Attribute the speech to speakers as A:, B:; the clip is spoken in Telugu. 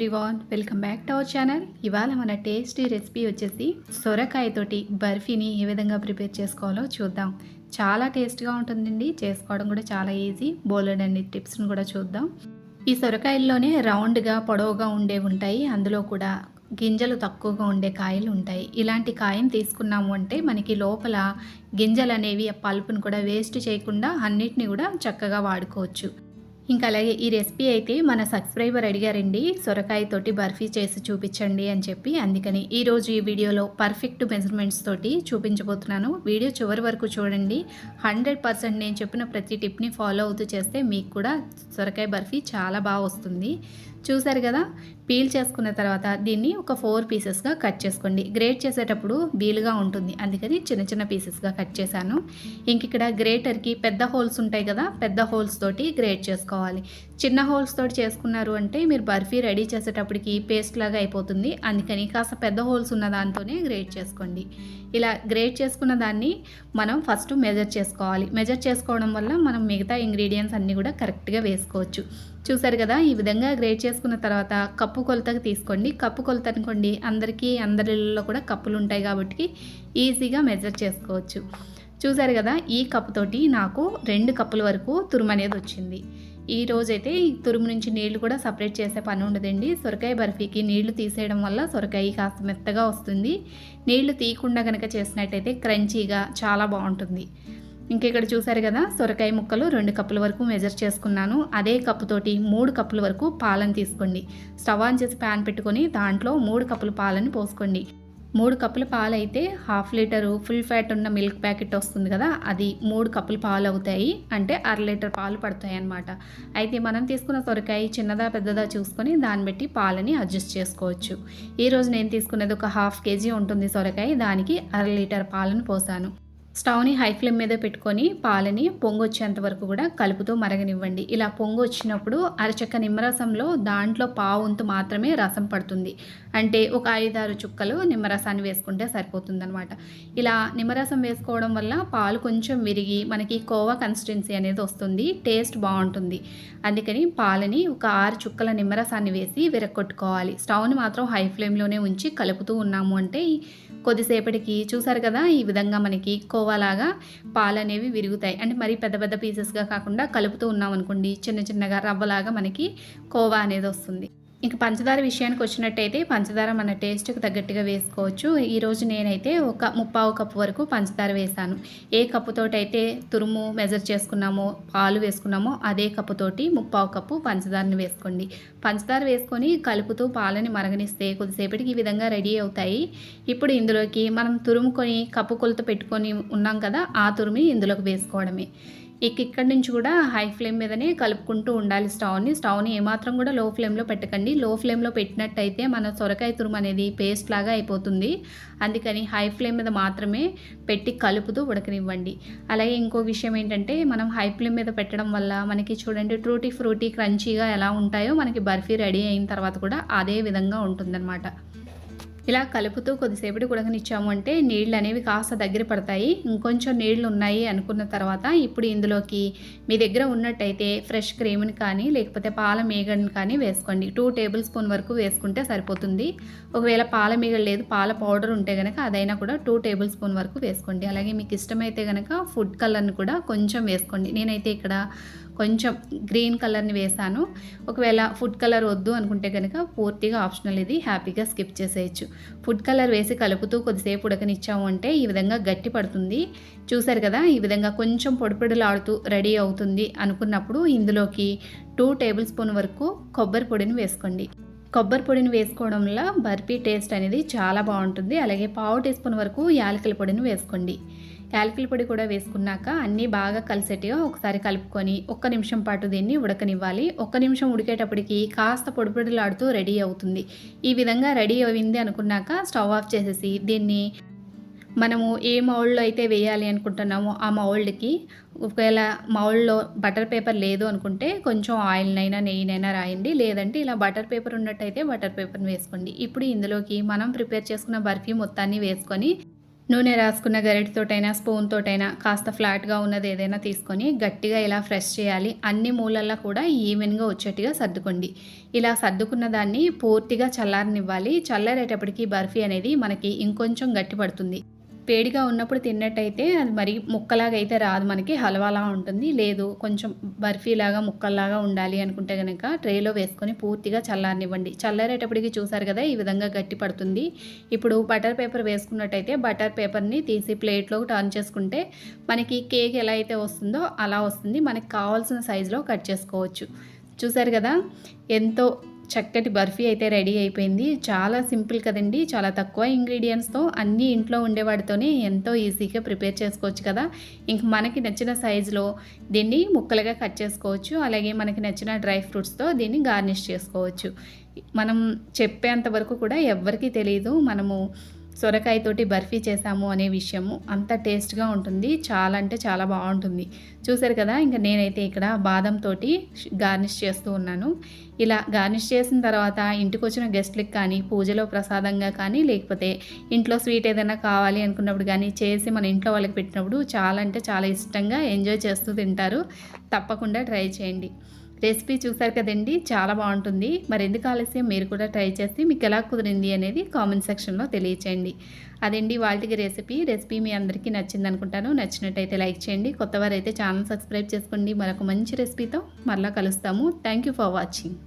A: Everyone welcome back to our channel ఇవాళ మన టేస్టీ రెసిపీ వచ్చేసి సొరకాయతోటి బర్ఫీని ఏ విధంగా ప్రిపేర్ చేసుకోవాలో చూద్దాం. చాలా టేస్ట్గా ఉంటుందండి. చేసుకోవడం కూడా చాలా ఈజీ బోలెడన్ని టిప్స్ని కూడా చూద్దాం. ఈ సొరకాయల్లోనే రౌండ్గా పొడవుగా ఉండేవి ఉంటాయి. అందులో కూడా గింజలు తక్కువగా ఉండే కాయలు ఉంటాయి. ఇలాంటి కాయను తీసుకున్నాము అంటే మనకి లోపల గింజలు అనేవి ఆ పల్పును కూడా వేస్ట్ చేయకుండా అన్నిటిని కూడా చక్కగా వాడుకోవచ్చు. ఇంకా అలాగే ఈ రెసిపీ అయితే మన సబ్స్క్రైబర్ అడిగారండి సొరకాయతోటి బర్ఫీ చేసి చూపించండి అని చెప్పి. అందుకని ఈరోజు ఈ వీడియోలో పర్ఫెక్ట్ మెజర్మెంట్స్ తోటి చూపించబోతున్నాను. వీడియో చివరి వరకు చూడండి. హండ్రెడ్ పర్సెంట్ నేను చెప్పిన ప్రతి టిప్ని ఫాలో అవుతూ చేస్తే మీకు కూడా సొరకాయ బర్ఫీ చాలా బాగా వస్తుంది. చూసారు కదా? పీల్ చేసుకున్న తర్వాత దీన్ని ఒక ఫోర్ పీసెస్గా కట్ చేసుకోండి. గ్రేట్ చేసేటప్పుడు వీలుగా ఉంటుంది. అందుకని చిన్న చిన్న పీసెస్గా కట్ చేశాను. ఇంక ఇక్కడ గ్రేటర్కి పెద్ద హోల్స్ ఉంటాయి కదా? పెద్ద హోల్స్ తోటి గ్రేట్ చేసుకోవాలి. చిన్న హోల్స్ తోటి చేసుకున్నారు అంటే మీరు బర్ఫీ రెడీ చేసేటప్పటికి పేస్ట్ లాగా అయిపోతుంది. అందుకని కాస్త పెద్ద హోల్స్ ఉన్న దాంతోనే గ్రేట్ చేసుకోండి. ఇలా గ్రేట్ చేసుకున్న దాన్ని మనం ఫస్ట్ మెజర్ చేసుకోవాలి. మెజర్ చేసుకోవడం వల్ల మనం మిగతా ఇంగ్రీడియంట్స్ అన్నీ కూడా కరెక్ట్గా వేసుకోవచ్చు. చూసారు కదా ఈ విధంగా గ్రేట్ చేసుకున్న తర్వాత కప్పు కొలతకు తీసుకోండి. కప్పు కొలత అనుకోండి అందరికీ అందరిలో కూడా కప్పులు ఉంటాయి కాబట్టి ఈజీగా మెజర్ చేసుకోవచ్చు. చూసారు కదా ఈ కప్పుతోటి నాకు రెండు కప్పుల వరకు తురుమనేది వచ్చింది. ఈ రోజైతే ఈ తురుము నుంచి నీళ్ళు కూడా సపరేట్ చేసే పని ఉండదండి. సొరకాయ బర్ఫీకి నీళ్ళు తీసేయడం వల్ల సొరకాయ కాస్త మెత్తగా వస్తుంది. నీళ్ళు తీయకుండా కనుక చేసినట్టయితే క్రంచీగా చాలా బాగుంటుంది. ఇంక ఇక్కడ చూసారు కదా సొరకాయ ముక్కలు రెండు కప్పుల వరకు మెజర్ చేసుకున్నాను. అదే కప్పుతోటి మూడు కప్పుల వరకు పాలను తీసుకోండి. స్టవ్ ఆన్ చేసి ప్యాన్ పెట్టుకొని దాంట్లో మూడు కప్పుల పాలను పోసుకోండి. మూడు కప్పుల పాలు అయితే హాఫ్ లీటరు ఫుల్ ఫ్యాట్ ఉన్న మిల్క్ ప్యాకెట్ వస్తుంది కదా అది మూడు కప్పుల పాలు అవుతాయి అంటే అర లీటర్ పాలు పడతాయి అన్నమాట అయితే మనం తీసుకున్న సొరకాయ చిన్నదా పెద్దదా చూసుకొని దాన్ని బట్టి పాలని అడ్జస్ట్ చేసుకోవచ్చు. ఈరోజు నేను తీసుకున్నది ఒక హాఫ్ కేజీ ఉంటుంది సొరకాయ దానికి అర లీటర్ పాలను పోసాను. స్టవ్ని హై ఫ్లేమ్ మీద పెట్టుకొని పాలని పొంగు వచ్చేంత వరకు కూడా కలుపుతూ మరగనివ్వండి. ఇలా పొంగు వచ్చినప్పుడు అరచక్క నిమ్మరసంలో దాంట్లో పావుంతు మాత్రమే రసం పడుతుంది. అంటే ఒక ఐదారు చుక్కలు నిమ్మరసాన్ని వేసుకుంటే సరిపోతుందనమాట ఇలా నిమ్మరసం వేసుకోవడం వల్ల పాలు కొంచెం విరిగి మనకి కోవా కన్సిస్టెన్సీ అనేది వస్తుంది టేస్ట్ బాగుంటుంది. అందుకని పాలని ఒక ఆరు చుక్కల నిమ్మరసాన్ని వేసి విరగొట్టుకోవాలి. స్టవ్ని మాత్రం హై ఫ్లేమ్లోనే ఉంచి కలుపుతూ ఉన్నాము అంటే కొద్దిసేపటికి చూసారు కదా ఈ విధంగా మనకి కో కోవాలాగా పాలు అనేవి విరుగుతాయి. అంటే మరీ పెద్ద పెద్ద పీసెస్గా కాకుండా కలుపుతూ ఉన్నాం అనుకోండి చిన్న చిన్నగా రవ్వలాగా మనకి కోవా అనేది వస్తుంది. ఇంక పంచదార విషయానికి వచ్చినట్టయితే పంచదార మన టేస్ట్కి తగ్గట్టుగా వేసుకోవచ్చు. ఈరోజు నేనైతే ఒక ముప్పావు కప్పు వరకు పంచదార వేసాను. ఏ కప్పుతోటైతే తురుము మెజర్ చేసుకున్నామో పాలు వేసుకున్నామో అదే కప్పుతోటి ముప్పావు కప్పు పంచదారని వేసుకోండి. పంచదార వేసుకొని కలుపుతూ పాలని మరగనిస్తే కొద్దిసేపటికి ఈ విధంగా రెడీ అవుతాయి. ఇప్పుడు ఇందులోకి మనం తురుముకొని కప్పు కొలత పెట్టుకొని ఉన్నాం కదా ఆ తురుమి ఇందులోకి వేసుకోవడమే. ఇక ఇక్కడి నుంచి కూడా హై ఫ్లేమ్ మీదనే కలుపుకుంటూ ఉండాలి స్టవ్ని. స్టవ్ని ఏమాత్రం కూడా లో ఫ్లేమ్లో పెట్టకండి లో ఫ్లేమ్లో పెట్టినట్టయితే మన సొరకాయ తురుము అనేది పేస్ట్ లాగా అయిపోతుంది. అందుకని హై ఫ్లేమ్ మీద మాత్రమే పెట్టి కలుపుతూ ఉడకనివ్వండి. అలాగే ఇంకో విషయం ఏంటంటే మనం హై ఫ్లేమ్ మీద పెట్టడం వల్ల మనకి చూడండి ట్రూటీ ఫ్రూటీ క్రంచీగా ఎలా ఉంటాయో మనకి బర్ఫీ రెడీ అయిన తర్వాత కూడా అదే విధంగా ఉంటుందన్నమాట. ఇలా కలుపుతూ కొద్దిసేపటి ఉడకనిచ్చాము అంటే నీళ్ళు అనేవి కాస్త దగ్గర పడతాయి. ఇంకొంచెం నీళ్ళు ఉన్నాయి అనుకున్న తర్వాత ఇప్పుడు ఇందులోకి మీ దగ్గర ఉన్నట్టయితే ఫ్రెష్ క్రీమ్ని కానీ లేకపోతే పాల మీగడని కానీ వేసుకోండి. టూ టేబుల్ స్పూన్ వరకు వేసుకుంటే సరిపోతుంది. ఒకవేళ పాల మీగడ లేదు పాల పౌడర్ ఉంటే కనుక అదైనా కూడా టూ టేబుల్ స్పూన్ వరకు వేసుకోండి. అలాగే మీకు ఇష్టమైతే కనుక ఫుడ్ కలర్ని కూడా కొంచెం వేసుకోండి. నేనైతే ఇక్కడ కొంచెం గ్రీన్ కలర్ని వేసాను ఒకవేళ ఫుడ్ కలర్ వద్దు అనుకుంటే కనుక పూర్తిగా ఆప్షనల్ ఇది. హ్యాపీగా స్కిప్ చేసేయచ్చు. ఫుడ్ కలర్ వేసి కలుపుతూ కొద్దిసేపు ఉడకనిచ్చాము అంటే ఈ విధంగా గట్టి పడుతుంది. చూసారు కదా ఈ విధంగా కొంచెం పొడిపొడిలాడుతూ రెడీ అవుతుంది అనుకున్నప్పుడు ఇందులోకి టూ టేబుల్ స్పూన్ వరకు కొబ్బరి పొడిని వేసుకోండి. కొబ్బరి పొడిని వేసుకోవడం వల్ల బర్ఫీ టేస్ట్ అనేది చాలా బాగుంటుంది. అలాగే పావు టీ స్పూన్ వరకు యాలకుల పొడిని వేసుకోండి. యాలకుల పొడి కూడా వేసుకున్నాక అన్నీ బాగా కలిసేట్టుగా ఒకసారి కలుపుకొని ఒక్క నిమిషం పాటు దీన్ని ఉడకనివ్వాలి. ఒక్క నిమిషం ఉడికేటప్పటికి కాస్త పొడి పొడిలాడుతూ రెడీ అవుతుంది. ఈ విధంగా రెడీ అయింది అనుకున్నాక స్టవ్ ఆఫ్ చేసేసి దీన్ని మనము ఏ మౌల్డ్లో అయితే వేయాలి అనుకుంటున్నామో ఆ మౌల్డ్కి ఒకవేళ మౌల్డ్లో బటర్ పేపర్ లేదు అనుకుంటే కొంచెం ఆయిల్నైనా నెయ్యినైనా రాయండి. లేదంటే ఇలా బటర్ పేపర్ ఉన్నట్టయితే బటర్ పేపర్ని వేసుకోండి. ఇప్పుడు ఇందులోకి మనం ప్రిపేర్ చేసుకున్న బర్ఫీ మొత్తాన్ని వేసుకొని నూనె రాసుకున్న గరిటితోటైనా స్పూన్ తోటైనా కాస్త ఫ్లాట్గా ఉన్నది ఏదైనా తీసుకొని గట్టిగా ఇలా ఫ్రెష్ చేయాలి. అన్ని మూలల్లో కూడా ఈవెన్గా వచ్చేట్టుగా సర్దుకోండి. ఇలా సర్దుకున్న దాన్ని పూర్తిగా చల్లారనివ్వాలి. చల్లారేటప్పటికి బర్ఫీ అనేది మనకి ఇంకొంచెం గట్టి పడుతుంది వేడిగా ఉన్నప్పుడు తిన్నట్టయితే అది మరి ముక్కలాగా అయితే రాదు మనకి హల్వాలా ఉంటుంది. లేదు కొంచెం బర్ఫీలాగా ముక్కల్లాగా ఉండాలి అనుకుంటే కనుక ట్రేలో వేసుకొని పూర్తిగా చల్లారనివ్వండి. చల్లారేటప్పటికి చూసారు కదా ఈ విధంగా గట్టి పడుతుంది. ఇప్పుడు బటర్ పేపర్ వేసుకున్నట్టయితే బటర్ పేపర్ని తీసి ప్లేట్లో టర్న్ చేసుకుంటే మనకి కేక్ ఎలా అయితే వస్తుందో అలా వస్తుంది. మనకి కావాల్సిన సైజులో కట్ చేసుకోవచ్చు. చూసారు కదా ఎంతో చక్కటి బర్ఫీ అయితే రెడీ అయిపోయింది. చాలా సింపుల్ కదండి. చాలా తక్కువ ఇంగ్రీడియంట్స్తో అన్నీ ఇంట్లో ఉండేవాడితోనే ఎంతో ఈజీగా ప్రిపేర్ చేసుకోవచ్చు కదా. ఇంక మనకి నచ్చిన సైజులో దీన్ని ముక్కలుగా కట్ చేసుకోవచ్చు. అలాగే మనకి నచ్చిన డ్రై ఫ్రూట్స్తో దీన్ని గార్నిష్ చేసుకోవచ్చు. మనం చెప్పేంత వరకు కూడా ఎవ్వరికీ తెలియదు మనము సొరకాయతోటి బర్ఫీ చేసాము అనే విషయము అంత టేస్ట్గా ఉంటుంది. చాలా అంటే చాలా బాగుంటుంది. చూసారు కదా ఇంకా నేనైతే ఇక్కడ బాదంతో గార్నిష్ చేస్తూ ఉన్నాను. ఇలా గార్నిష్ చేసిన తర్వాత ఇంటికి వచ్చిన గెస్ట్లకి కానీ పూజలో ప్రసాదంగా కానీ లేకపోతే ఇంట్లో స్వీట్ ఏదైనా కావాలి అనుకున్నప్పుడు కానీ చేసి మన ఇంట్లో వాళ్ళకి పెట్టినప్పుడు చాలా అంటే చాలా ఇష్టంగా ఎంజాయ్ చేస్తూ తింటారు. తప్పకుండా ట్రై చేయండి. రెసిపీ చూసారు కదండి? చాలా బాగుంటుంది. మరి ఎందుకు ఆలస్యం? మీరు కూడా ట్రై చేసి మీకు ఎలా కుదిరింది అనేది కామెంట్ సెక్షన్లో తెలియచేయండి. అదండి వాళ్ళకి రెసిపీ. రెసిపీ మీ అందరికీ నచ్చింది అనుకుంటాను. నచ్చినట్టయితే లైక్ చేయండి. కొత్తవారైతే ఛానల్ సబ్స్క్రైబ్ చేసుకోండి. మరొక మంచి రెసిపీతో మరలా కలుస్తాము. Thank you for watching.